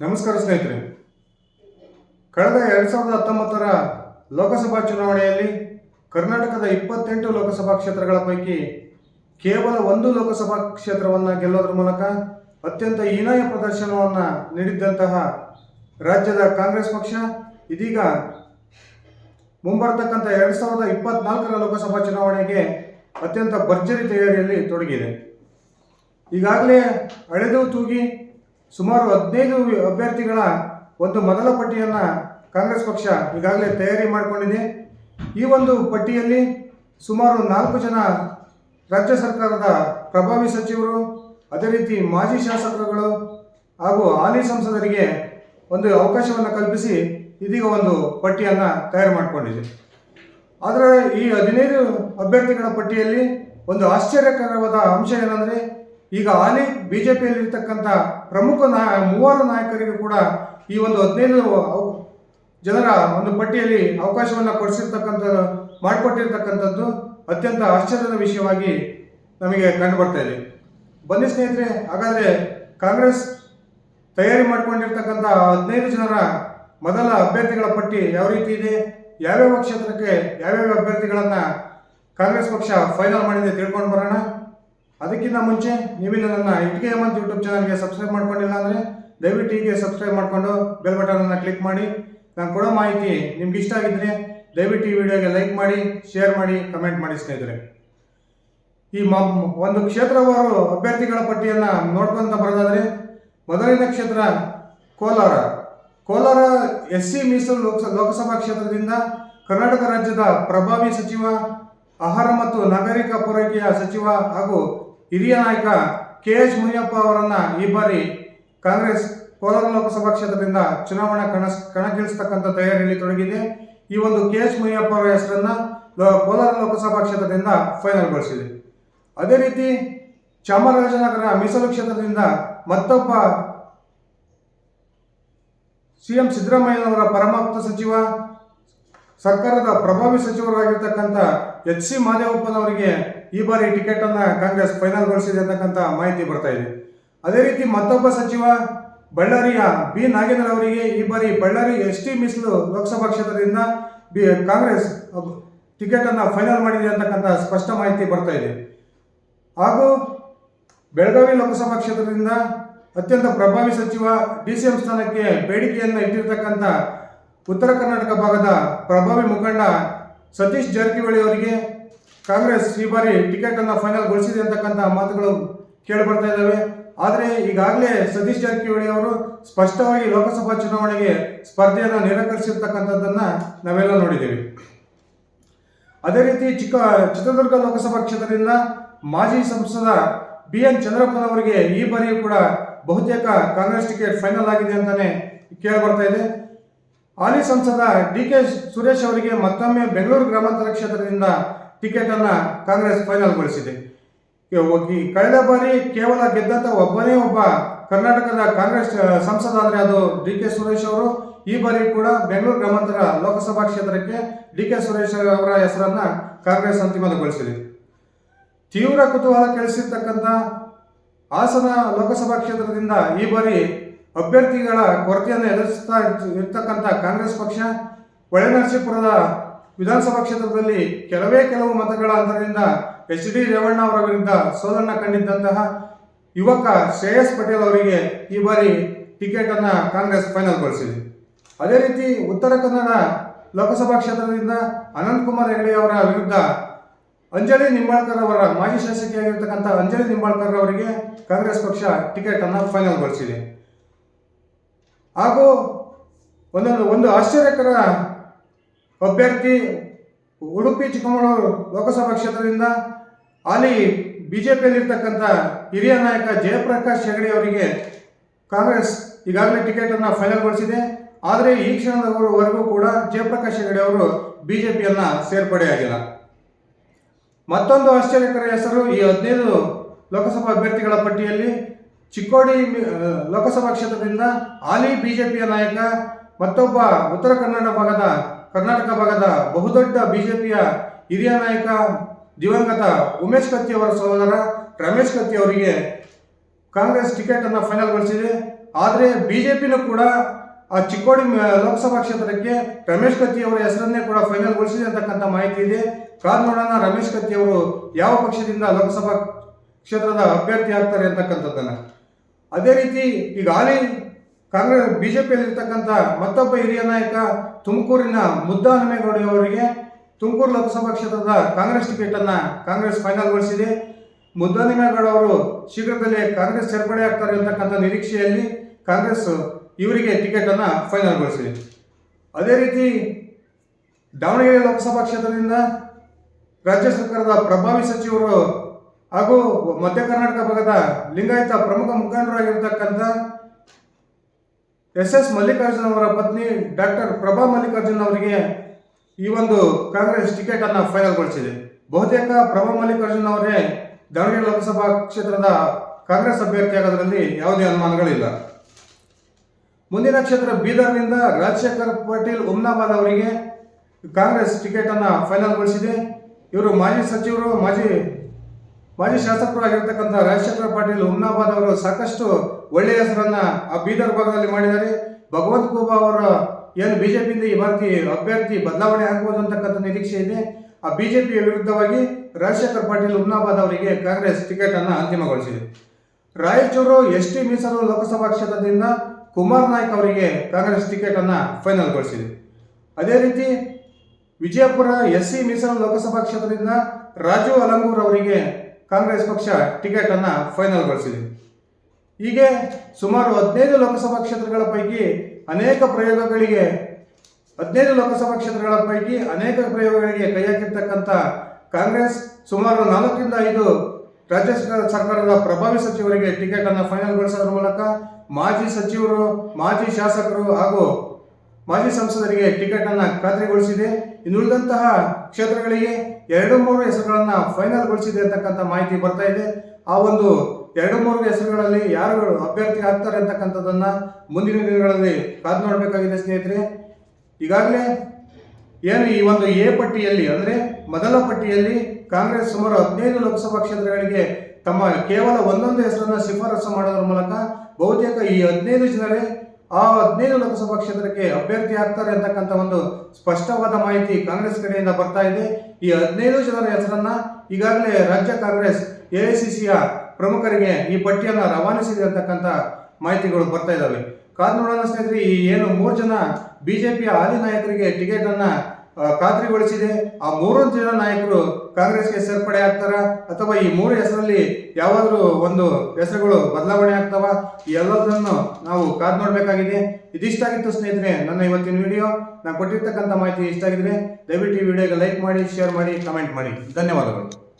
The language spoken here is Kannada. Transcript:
ನಮಸ್ಕಾರ ಸ್ನೇಹಿತರೆ. ಕಳೆದ ಎರಡು ಸಾವಿರದ ಹತ್ತೊಂಬತ್ತರ ಲೋಕಸಭಾ ಚುನಾವಣೆಯಲ್ಲಿ ಕರ್ನಾಟಕದ ಇಪ್ಪತ್ತೆಂಟು ಲೋಕಸಭಾ ಕ್ಷೇತ್ರಗಳ ಪೈಕಿ ಕೇವಲ ಒಂದು ಲೋಕಸಭಾ ಕ್ಷೇತ್ರವನ್ನು ಗೆಲ್ಲೋದ್ರ ಮೂಲಕ ಅತ್ಯಂತ ಹೀನಾಯ ಪ್ರದರ್ಶನವನ್ನು ನೀಡಿದ್ದಂತಹ ರಾಜ್ಯದ ಕಾಂಗ್ರೆಸ್ ಪಕ್ಷ, ಇದೀಗ ಮುಂಬರತಕ್ಕಂಥ ಎರಡು ಸಾವಿರದ ಇಪ್ಪತ್ನಾಲ್ಕರ ಲೋಕಸಭಾ ಚುನಾವಣೆಗೆ ಅತ್ಯಂತ ಭರ್ಜರಿ ತಯಾರಿಯಲ್ಲಿ ತೊಡಗಿದೆ. ಈಗಾಗಲೇ ಅಳೆದು ತೂಗಿ ಸುಮಾರು ಹದಿನೈದು ಅಭ್ಯರ್ಥಿಗಳ ಒಂದು ಮೊದಲ ಪಟ್ಟಿಯನ್ನು ಕಾಂಗ್ರೆಸ್ ಪಕ್ಷ ಈಗಾಗಲೇ ತಯಾರಿ ಮಾಡಿಕೊಂಡಿದೆ. ಈ ಒಂದು ಪಟ್ಟಿಯಲ್ಲಿ ಸುಮಾರು ನಾಲ್ಕು ಜನ ರಾಜ್ಯ ಸರ್ಕಾರದ ಪ್ರಭಾವಿ ಸಚಿವರು, ಅದೇ ರೀತಿ ಮಾಜಿ ಶಾಸಕರುಗಳು ಹಾಗೂ ಹಾಲಿ ಸಂಸದರಿಗೆ ಒಂದು ಅವಕಾಶವನ್ನು ಕಲ್ಪಿಸಿ ಇದೀಗ ಒಂದು ಪಟ್ಟಿಯನ್ನು ತಯಾರು ಮಾಡಿಕೊಂಡಿದೆ. ಆದರೆ ಈ ಹದಿನೈದು ಅಭ್ಯರ್ಥಿಗಳ ಪಟ್ಟಿಯಲ್ಲಿ ಒಂದು ಆಶ್ಚರ್ಯಕರವಾದ ಅಂಶ ಏನಂದರೆ ಈಗ ಹಾಲಿ ಬಿ ಜೆ ಪಿಯಲ್ಲಿರ್ತಕ್ಕಂಥ ಪ್ರಮುಖ ನಾ ಮೂವರು ನಾಯಕರಿಗೂ ಕೂಡ ಈ ಒಂದು ಹದಿನೈದು ಜನರ ಒಂದು ಪಟ್ಟಿಯಲ್ಲಿ ಅವಕಾಶವನ್ನು ಕೊಡಿಸಿರ್ತಕ್ಕಂಥ, ಮಾಡಿಕೊಟ್ಟಿರ್ತಕ್ಕಂಥದ್ದು ಅತ್ಯಂತ ಆಶ್ಚರ್ಯದ ವಿಷಯವಾಗಿ ನಮಗೆ ಕಂಡು ಬರ್ತಾ ಇದೆ. ಬನ್ನಿ ಸ್ನೇಹಿತರೆ, ಹಾಗಾದರೆ ಕಾಂಗ್ರೆಸ್ ತಯಾರಿ ಮಾಡಿಕೊಂಡಿರ್ತಕ್ಕಂಥ ಹದಿನೈದು ಜನರ ಮೊದಲ ಅಭ್ಯರ್ಥಿಗಳ ಪಟ್ಟಿ ಯಾವ ರೀತಿ ಇದೆ? ಯಾವ್ಯಾವ ಕ್ಷೇತ್ರಕ್ಕೆ ಯಾವ್ಯಾವ ಅಭ್ಯರ್ಥಿಗಳನ್ನು ಕಾಂಗ್ರೆಸ್ ಪಕ್ಷ ಫೈನಲ್ ಮಾಡಿದೆ ತಿಳ್ಕೊಂಡು ಬರೋಣ. ಅದಕ್ಕಿಂತ ಮುಂಚೆ ನೀವು ನನ್ನ ಇಟ್ಟಿಗೆ ಹೇಮಂತ್ ಯೂಟ್ಯೂಬ್ ಚಾನಲ್ಗೆ ಸಬ್ಸ್ಕ್ರೈಬ್ ಮಾಡ್ಕೊಂಡಿಲ್ಲ ಅಂದರೆ ದಯವಿಟ್ಟು ಹೀಗೆ ಸಬ್ಸ್ಕ್ರೈಬ್ ಮಾಡಿಕೊಂಡು ಬೆಲ್ ಬಟನನ್ನು ಕ್ಲಿಕ್ ಮಾಡಿ. ನಾನು ಕೊಡೋ ಮಾಹಿತಿ ನಿಮ್ಗೆ ಇಷ್ಟ ಆಗಿದ್ರೆ ದಯವಿಟ್ಟು ಈ ವಿಡಿಯೋಗೆ ಲೈಕ್ ಮಾಡಿ ಶೇರ್ ಮಾಡಿ ಕಮೆಂಟ್ ಮಾಡಿ ಸ್ನೇಹಿತರೆ ಈ ಮ, ಒಂದು ಕ್ಷೇತ್ರವಾರು ಅಭ್ಯರ್ಥಿಗಳ ಪಟ್ಟಿಯನ್ನು ನೋಡ್ಕೊಂತ ಬರೋದಾದರೆ ಮೊದಲನೇ ಕ್ಷೇತ್ರ ಕೋಲಾರ. ಕೋಲಾರ ಎಸ್ ಸಿ ಮೀಸಲು ಲೋಕಸ, ಲೋಕಸಭಾ ಕ್ಷೇತ್ರದಿಂದ ಕರ್ನಾಟಕ ರಾಜ್ಯದ ಪ್ರಭಾವಿ ಸಚಿವ, ಆಹಾರ ಮತ್ತು ನಾಗರಿಕ ಪೂರೈಕೆಯ ಸಚಿವ ಹಾಗೂ ಹಿರಿಯ ನಾಯಕ ಕೆ ಎಚ್ ಮುನಿಯಪ್ಪ ಅವರನ್ನ ಈ ಬಾರಿ ಕಾಂಗ್ರೆಸ್ ಕೋಲಾರ ಲೋಕಸಭಾ ಕ್ಷೇತ್ರದಿಂದ ಚುನಾವಣಾ ಕಣ, ಕಣಕ್ಕಿಳಿಸತಕ್ಕಂಥ ತಯಾರಿಯಲ್ಲಿ ತೊಡಗಿದೆ. ಈ ಒಂದು ಕೆ ಎಚ್ ಮುನಿಯಪ್ಪ ಅವರ ಹೆಸರನ್ನ ಕೋಲಾರ ಲೋಕಸಭಾ ಕ್ಷೇತ್ರದಿಂದ ಫೈನಲ್ಗೊಳಿಸಿದೆ. ಅದೇ ರೀತಿ ಚಾಮರಾಜನಗರ ಮೀಸಲು ಕ್ಷೇತ್ರದಿಂದ ಮತ್ತೊಬ್ಬ ಸಿಎಂ ಸಿದ್ದರಾಮಯ್ಯನವರ ಪರಮಾಪ್ತ ಸಚಿವ, ಸರ್ಕಾರದ ಪ್ರಭಾವಿ ಸಚಿವರಾಗಿರ್ತಕ್ಕಂಥ ಎಚ್ ಸಿ ಮಾದೇವಪ್ಪನವರಿಗೆ ಈ ಬಾರಿ ಟಿಕೆಟ್ ಅನ್ನ ಕಾಂಗ್ರೆಸ್ ಫೈನಲ್ಗೊಳಿಸಿದೆ ಅಂತಕ್ಕಂಥ ಮಾಹಿತಿ ಬರ್ತಾ ಇದೆ. ಅದೇ ರೀತಿ ಮತ್ತೊಬ್ಬ ಸಚಿವ ಬಳ್ಳಾರಿಯ ಬಿ. ನಾಗೇಂದ್ರ ಅವರಿಗೆ ಈ ಬಾರಿ ಬಳ್ಳಾರಿ ಎಸ್ ಟಿ ಮೀಸಲು ಲೋಕಸಭಾ ಕ್ಷೇತ್ರದಿಂದ ಬಿ. ಕಾಂಗ್ರೆಸ್ ಟಿಕೆಟ್ ಅನ್ನ ಫೈನಲ್ ಮಾಡಿದೆ ಅಂತಕ್ಕಂಥ ಸ್ಪಷ್ಟ ಮಾಹಿತಿ ಬರ್ತಾ ಇದೆ. ಹಾಗೂ ಬೆಳಗಾವಿ ಲೋಕಸಭಾ ಕ್ಷೇತ್ರದಿಂದ ಅತ್ಯಂತ ಪ್ರಭಾವಿ ಸಚಿವ ಡಿ ಸಿ ಎಂ ಸ್ಥಾನಕ್ಕೆ ಬೇಡಿಕೆಯನ್ನು ಇಟ್ಟಿರ್ತಕ್ಕಂಥ ಉತ್ತರ ಕರ್ನಾಟಕ ಭಾಗದ ಪ್ರಭಾವಿ ಮುಖಂಡ ಸತೀಶ್ ಜಾರಕಿಹೊಳಿ ಅವರಿಗೆ ಕಾಂಗ್ರೆಸ್ ಈ ಬಾರಿ ಟಿಕೆಟ್ ಫೈನಲ್ ಗೊಳಿಸಿದೆ ಅಂತಕ್ಕಂಥ ಮಾತುಗಳು ಕೇಳಿ ಬರ್ತಾ ಇದ್ದಾವೆ. ಆದರೆ ಈಗಾಗಲೇ ಸತೀಶ್ ಜಾರಕಿಹೊಳಿ ಅವರು ಸ್ಪಷ್ಟವಾಗಿ ಲೋಕಸಭಾ ಚುನಾವಣೆಗೆ ಸ್ಪರ್ಧೆಯನ್ನು ನಿರಾಕರಿಸಿರ್ತಕ್ಕಂಥದ್ದನ್ನು ನಾವೆಲ್ಲ ನೋಡಿದ್ದೇವೆ. ಅದೇ ರೀತಿ ಚಿಕ್ಕ, ಚಿತ್ರದುರ್ಗ ಲೋಕಸಭಾ ಕ್ಷೇತ್ರದಿಂದ ಮಾಜಿ ಸಂಸದ ಬಿ ಎನ್ ಚಂದ್ರಪ್ಪನವರಿಗೆ ಈ ಬಾರಿಯೂ ಕೂಡ ಬಹುತೇಕ ಕಾಂಗ್ರೆಸ್ ಟಿಕೆಟ್ ಫೈನಲ್ ಆಗಿದೆ ಅಂತಾನೆ ಕೇಳಿಬರ್ತಾ ಇದೆ. ಹಾಲಿ ಸಂಸದ ಡಿ ಕೆ ಸುರೇಶ್ ಅವರಿಗೆ ಮತ್ತೊಮ್ಮೆ ಬೆಂಗಳೂರು ಗ್ರಾಮಾಂತರ ಕ್ಷೇತ್ರದಿಂದ ಟಿಕೆಟ್ ಅನ್ನ ಕಾಂಗ್ರೆಸ್ ಫೈನಲ್ಗೊಳಿಸಿದೆ. ಕಳೆದ ಬಾರಿ ಕೇವಲ ಗೆದ್ದಂತ ಒಬ್ಬನೇ ಒಬ್ಬ ಕರ್ನಾಟಕದ ಕಾಂಗ್ರೆಸ್ ಸಂಸದ ಅಂದರೆ ಅದು ಡಿ ಕೆ ಸುರೇಶ್ ಅವರು. ಈ ಬಾರಿ ಕೂಡ ಬೆಂಗಳೂರು ಗ್ರಾಮಾಂತರ ಲೋಕಸಭಾ ಕ್ಷೇತ್ರಕ್ಕೆ ಡಿ ಕೆ ಸುರೇಶ್ ಅವರ ಹೆಸರನ್ನ ಕಾಂಗ್ರೆಸ್ ಅಂತಿಮಗೊಳಿಸಿದೆ. ತೀವ್ರ ಕುತೂಹಲ ಕೆಳಿಸಿರ್ತಕ್ಕಂಥ ಹಾಸನ ಲೋಕಸಭಾ ಕ್ಷೇತ್ರದಿಂದ ಈ ಬಾರಿ ಅಭ್ಯರ್ಥಿಗಳ ಕೊರತೆಯನ್ನು ಎದುರಿಸ್ತಾ ಇರ್ತ- ಇರ್ತಕ್ಕಂಥ ಕಾಂಗ್ರೆಸ್ ಪಕ್ಷ, ಹೊಳೆನರಸೀಪುರದ ವಿಧಾನಸಭಾ ಕ್ಷೇತ್ರದಲ್ಲಿ ಕೆಲವೇ ಕೆಲವು ಮತಗಳ ಅಂತರದಿಂದ ಎಚ್ ಡಿ ರೇವಣ್ಣ ಅವರ ವಿರುದ್ಧ ಸೋಲನ್ನ ಕಂಡಿದ್ದಂತಹ ಯುವಕ ಶ್ರೇಯಸ್ ಪಟೇಲ್ ಅವರಿಗೆ ಈ ಬಾರಿ ಟಿಕೆಟ್ ಅನ್ನ ಕಾಂಗ್ರೆಸ್ ಫೈನಲ್ಗೊಳಿಸಿದೆ. ಅದೇ ರೀತಿ ಉತ್ತರ ಕನ್ನಡ ಲೋಕಸಭಾ ಕ್ಷೇತ್ರದಿಂದ ಅನಂತ್ ಕುಮಾರ್ ಹೆಗಡೆ ಅವರ ವಿರುದ್ಧ ಅಂಜಲಿ ನಿಂಬಾಳ್ಕರ್ ಅವರ ಮಾಜಿ ಶಾಸಕಿಯಾಗಿರ್ತಕ್ಕಂಥ ಅಂಜಲಿ ನಿಂಬಾಳ್ಕರ್ ಅವರಿಗೆ ಕಾಂಗ್ರೆಸ್ ಪಕ್ಷ ಟಿಕೆಟ್ ಅನ್ನು ಫೈನಲ್ಗೊಳಿಸಿದೆ. ಹಾಗೂ ಒಂದೊಂದು, ಒಂದು ಆಶ್ಚರ್ಯಕರ ಅಭ್ಯರ್ಥಿ ಉಡುಪಿ ಚಿಕ್ಕಮಗಳೂರು ಲೋಕಸಭಾ ಕ್ಷೇತ್ರದಿಂದ ಹಾಲಿ ಬಿಜೆಪಿಯಲ್ಲಿರ್ತಕ್ಕಂಥ ಹಿರಿಯ ನಾಯಕ ಜಯಪ್ರಕಾಶ್ ಹೆಗಡೆ ಅವರಿಗೆ ಕಾಂಗ್ರೆಸ್ ಈಗಾಗಲೇ ಟಿಕೆಟನ್ನು ಫೈನಲ್ಗೊಳಿಸಿದೆ. ಆದರೆ ಈ ಕ್ಷಣದವರೆಗೂ ಕೂಡ ಜಯಪ್ರಕಾಶ್ ಹೆಗಡೆ ಅವರು ಬಿಜೆಪಿಯನ್ನ ಸೇರ್ಪಡೆಯಾಗಿಲ್ಲ ಮತ್ತೊಂದು ಆಶ್ಚರ್ಯಕರ ಹೆಸರು ಈ ಹದಿನೈದು ಲೋಕಸಭಾ ಅಭ್ಯರ್ಥಿಗಳ ಪಟ್ಟಿಯಲ್ಲಿ ಚಿಕ್ಕೋಡಿ ಲೋಕಸಭಾ ಕ್ಷೇತ್ರದಿಂದ ಹಾಲಿ ಬಿಜೆಪಿಯ ನಾಯಕ ಮತ್ತೊಬ್ಬ ಉತ್ತರ ಕನ್ನಡ ಭಾಗದ ಕರ್ನಾಟಕ ಭಾಗದ ಬಹುದೊಡ್ಡ ಬಿಜೆಪಿಯ ಹಿರಿಯ ನಾಯಕ ದಿವಂಗತ ಉಮೇಶ್ ಕತ್ತಿ ಅವರ ಸಹೋದರ ರಮೇಶ್ ಕತ್ತಿ ಅವರಿಗೆ ಕಾಂಗ್ರೆಸ್ ಟಿಕೆಟ್ ಅನ್ನು ಫೈನಲ್ಗೊಳಿಸಿದೆ. ಆದರೆ ಬಿಜೆಪಿನೂ ಕೂಡ ಆ ಚಿಕ್ಕೋಡಿ ಲೋಕಸಭಾ ಕ್ಷೇತ್ರಕ್ಕೆ ರಮೇಶ್ ಕತ್ತಿ ಅವರ ಹೆಸರನ್ನೇ ಕೂಡ ಫೈನಲ್ಗೊಳಿಸಿದೆ ಅಂತಕ್ಕಂಥ ಮಾಹಿತಿ ಇದೆ. ಕಾದ್ ರಮೇಶ್ ಕತ್ತಿ ಅವರು ಯಾವ ಪಕ್ಷದಿಂದ ಲೋಕಸಭಾ ಕ್ಷೇತ್ರದ ಅಭ್ಯರ್ಥಿ ಆಗ್ತಾರೆ ಅಂತಕ್ಕಂಥದ್ದನ್ನ. ಅದೇ ರೀತಿ ಈಗ ಹಾಲಿ ಕಾಂಗ್ರೆಸ್ ಬಿಜೆಪಿಯಲ್ಲಿ ಇರ್ತಕ್ಕಂಥ ಮತ್ತೊಬ್ಬ ಹಿರಿಯ ನಾಯಕ ತುಮಕೂರಿನ ಮುದ್ದಾ ಅವರಿಗೆ ತುಮಕೂರು ಲೋಕಸಭಾ ಕ್ಷೇತ್ರದ ಕಾಂಗ್ರೆಸ್ ಟಿಕೆಟ್ ಅನ್ನ ಕಾಂಗ್ರೆಸ್ ಫೈನಲ್ಗೊಳಿಸಿದೆ. ಮುದ್ದಾನಮೇಗೌಡ ಅವರು ಶೀಘ್ರದಲ್ಲೇ ಕಾಂಗ್ರೆಸ್ ಸೇರ್ಪಡೆ ಆಗ್ತಾರೆ ಅಂತಕ್ಕಂಥ ನಿರೀಕ್ಷೆಯಲ್ಲಿ ಕಾಂಗ್ರೆಸ್ ಇವರಿಗೆ ಟಿಕೆಟ್ ಅನ್ನ ಫೈನಲ್ಗೊಳಿಸಿದೆ. ಅದೇ ರೀತಿ ದಾವಣಗೆರೆ ಲೋಕಸಭಾ ಕ್ಷೇತ್ರದಿಂದ ರಾಜ್ಯ ಸರ್ಕಾರದ ಪ್ರಭಾವಿ ಸಚಿವರು ಹಾಗೂ ಮಧ್ಯ ಕರ್ನಾಟಕ ಭಾಗದ ಲಿಂಗಾಯತ ಪ್ರಮುಖ ಮುಖಂಡರಾಗಿರ್ತಕ್ಕಂಥ ಎಸ್ ಎಸ್ ಮಲ್ಲಿಕಾರ್ಜುನ್ ಅವರ ಪತ್ನಿ ಡಾಕ್ಟರ್ ಪ್ರಭಾ ಮಲ್ಲಿಕಾರ್ಜುನ್ ಅವರಿಗೆ ಈ ಒಂದು ಕಾಂಗ್ರೆಸ್ ಟಿಕೆಟ್ ಅನ್ನು ಫೈನಲ್ಗೊಳಿಸಿದೆ ಬಹುತೇಕ ಪ್ರಭಾ ಮಲ್ಲಿಕಾರ್ಜುನ್ ಅವರೇ ದಾವಣಗೆರೆ ಲೋಕಸಭಾ ಕ್ಷೇತ್ರದ ಕಾಂಗ್ರೆಸ್ ಅಭ್ಯರ್ಥಿ ಆಗೋದ್ರಲ್ಲಿ ಯಾವುದೇ ಅನುಮಾನಗಳಿಲ್ಲ. ಮುಂದಿನ ಕ್ಷೇತ್ರ ಬೀದರ್ನಿಂದ ರಾಜಶೇಖರ್ ಪಾಟೀಲ್ ಉಮ್ನಾಬಾದ್ ಅವರಿಗೆ ಕಾಂಗ್ರೆಸ್ ಟಿಕೆಟ್ ಅನ್ನ ಫೈನಲ್ಗೊಳಿಸಿದೆ ಇವರು ಮಾಜಿ ಸಚಿವರು, ಮಾಜಿ ಮಾಜಿ ಶಾಸಕರು ಆಗಿರ್ತಕ್ಕಂಥ ರಾಜಶೇಖರ್ ಪಾಟೀಲ್ ಉಮ್ನಾಬಾದ್ ಅವರು ಸಾಕಷ್ಟು ಒಳ್ಳೆಯ ಹೆಸರನ್ನ ಆ ಬೀದರ್ ಭಾಗದಲ್ಲಿ ಮಾಡಿದ್ದಾರೆ. ಭಗವಂತ ಗೋಬಾ ಅವರ ಏನು ಬಿಜೆಪಿಯಿಂದ ಈ ಬಾರಿ ಅಭ್ಯರ್ಥಿ ಬದಲಾವಣೆ ಆಗ್ಬೋದು ಅಂತಕ್ಕಂಥ ನಿರೀಕ್ಷೆ ಇದೆ. ಆ ಬಿಜೆಪಿಯ ವಿರುದ್ಧವಾಗಿ ರಾಜಶೇಖರ್ ಪಾಟೀಲ್ ಉಮ್ನಾಬಾದ್ ಅವರಿಗೆ ಕಾಂಗ್ರೆಸ್ ಟಿಕೆಟ್ ಅನ್ನು ಅಂತಿಮಗೊಳಿಸಿದೆ. ರಾಯಚೂರು ಎಸ್ ಟಿ ಮೀಸಲು ಲೋಕಸಭಾ ಕ್ಷೇತ್ರದಿಂದ ಕುಮಾರ್ ನಾಯ್ಕ್ ಅವರಿಗೆ ಕಾಂಗ್ರೆಸ್ ಟಿಕೆಟ್ ಅನ್ನು ಫೈನಲ್ಗೊಳಿಸಿದೆ. ಅದೇ ರೀತಿ ವಿಜಯಪುರ ಎಸ್ ಸಿ ಮೀಸಲು ಲೋಕಸಭಾ ಕ್ಷೇತ್ರದಿಂದ ರಾಜು ಅಲಂಗೂರ್ ಅವರಿಗೆ ಕಾಂಗ್ರೆಸ್ ಪಕ್ಷ ಟಿಕೆಟ್ ಅನ್ನು ಫೈನಲ್ಗೊಳಿಸಿದೆ. ಹೀಗೆ ಸುಮಾರು ಹದಿನೈದು ಲೋಕಸಭಾ ಕ್ಷೇತ್ರಗಳ ಪೈಕಿ ಅನೇಕ ಪ್ರಯೋಗಗಳಿಗೆ, ಹದಿನೈದು ಲೋಕಸಭಾ ಕ್ಷೇತ್ರಗಳ ಪೈಕಿ ಅನೇಕ ಪ್ರಯೋಗಗಳಿಗೆ ಕೈ ಹಾಕಿರ್ತಕ್ಕಂಥ ಕಾಂಗ್ರೆಸ್, ಸುಮಾರು ನಾಲ್ಕರಿಂದ ಐದು ರಾಜ್ಯ ಸರ್ಕಾರ- ಸರ್ಕಾರದ ಪ್ರಭಾವಿ ಸಚಿವರಿಗೆ ಟಿಕೆಟ್ ಅನ್ನು ಫೈನಲ್ಗೊಳಿಸೋದ್ರ ಮೂಲಕ ಮಾಜಿ ಸಚಿವರು, ಮಾಜಿ ಶಾಸಕರು ಹಾಗೂ ಮಾಜಿ ಸಂಸದರಿಗೆ ಟಿಕೆಟ್ ಅನ್ನು ಖಾತ್ರಿಗೊಳಿಸಿದೆ. ಇನ್ನುಳಿದಂತಹ ಕ್ಷೇತ್ರಗಳಿಗೆ ಎರಡು ಮೂರು ಹೆಸರುಗಳನ್ನ ಫೈನಲ್ಗೊಳಿಸಿದೆ ಅಂತಕ್ಕಂಥ ಮಾಹಿತಿ ಬರ್ತಾ ಇದೆ. ಆ ಒಂದು ಎರಡು ಮೂರು ಹೆಸರುಗಳಲ್ಲಿ ಯಾರು ಅಭ್ಯರ್ಥಿ ಆಗ್ತಾರೆ ಅಂತಕ್ಕಂಥದ್ದನ್ನು ಮುಂದಿನ ದಿನಗಳಲ್ಲಿ ಕಾದು ನೋಡಬೇಕಾಗಿದೆ ಸ್ನೇಹಿತರೆ. ಈಗಾಗಲೇ ಏನು ಈ ಒಂದು ಎ ಪಟ್ಟಿಯಲ್ಲಿ ಅಂದರೆ ಮೊದಲ ಪಟ್ಟಿಯಲ್ಲಿ ಕಾಂಗ್ರೆಸ್ ಸುಮಾರು ಹದಿನೈದು ಲೋಕಸಭಾ ಕ್ಷೇತ್ರಗಳಿಗೆ ತಮ್ಮ ಕೇವಲ ಒಂದೊಂದು ಹೆಸರನ್ನ ಶಿಫಾರಸು ಮಾಡೋದ್ರ ಮೂಲಕ ಬಹುತೇಕ ಈ ಹದಿನೈದು ಜನರೇ ಆ ಹದಿನೈದು ಲೋಕಸಭಾ ಕ್ಷೇತ್ರಕ್ಕೆ ಅಭ್ಯರ್ಥಿ ಆಗ್ತಾರೆ ಅಂತಕ್ಕಂಥ ಒಂದು ಸ್ಪಷ್ಟವಾದ ಮಾಹಿತಿ ಕಾಂಗ್ರೆಸ್ ಕಡೆಯಿಂದ ಬರ್ತಾ ಇದೆ. ಈ ಹದಿನೈದು ಜನರ ಹೆಸರನ್ನ ಈಗಾಗಲೇ ರಾಜ್ಯ ಕಾಂಗ್ರೆಸ್, ಎಐಸಿಸಿಯ ಪ್ರಮುಖರಿಗೆ ಈ ಪಟ್ಟಿಯನ್ನು ರವಾನಿಸಿದೆ ಅಂತಕ್ಕಂಥ ಮಾಹಿತಿಗಳು ಬರ್ತಾ ಇದ್ದಾವೆ ಕಾದ್ ನೋಡೋಣ ಸ್ನೇಹಿತರೆ, ಈ ಏನು ಮೂರು ಜನ ಬಿಜೆಪಿಯ ಹಾಲಿ ನಾಯಕರಿಗೆ ಟಿಕೆಟ್ ಅನ್ನ ಖಾತ್ರಿಗೊಳಿಸಿದೆ. ಆ ಮೂರು ಜನ ನಾಯಕರು ಕಾಂಗ್ರೆಸ್ಗೆ ಸೇರ್ಪಡೆ ಆಗ್ತಾರ? ಅಥವಾ ಈ ಮೂರು ಹೆಸರಲ್ಲಿ ಯಾವಾದರೂ ಒಂದು ಹೆಸರುಗಳು ಬದಲಾವಣೆ ಆಗ್ತಾವ? ಎಲ್ಲದನ್ನು ನಾವು ಕಾದ್ ನೋಡಬೇಕಾಗಿದೆ. ಇದಿಷ್ಟಾಗಿತ್ತು ಸ್ನೇಹಿತರೆ, ನನ್ನ ಇವತ್ತಿನ ವಿಡಿಯೋ. ನಾನು ಕೊಟ್ಟಿರ್ತಕ್ಕಂಥ ಮಾಹಿತಿ ಇಷ್ಟ ಆಗಿದ್ರೆ ದಯವಿಟ್ಟು ಈ ವಿಡಿಯೋಗೆ ಲೈಕ್ ಮಾಡಿ, ಶೇರ್ ಮಾಡಿ, ಕಮೆಂಟ್ ಮಾಡಿ. ಧನ್ಯವಾದಗಳು.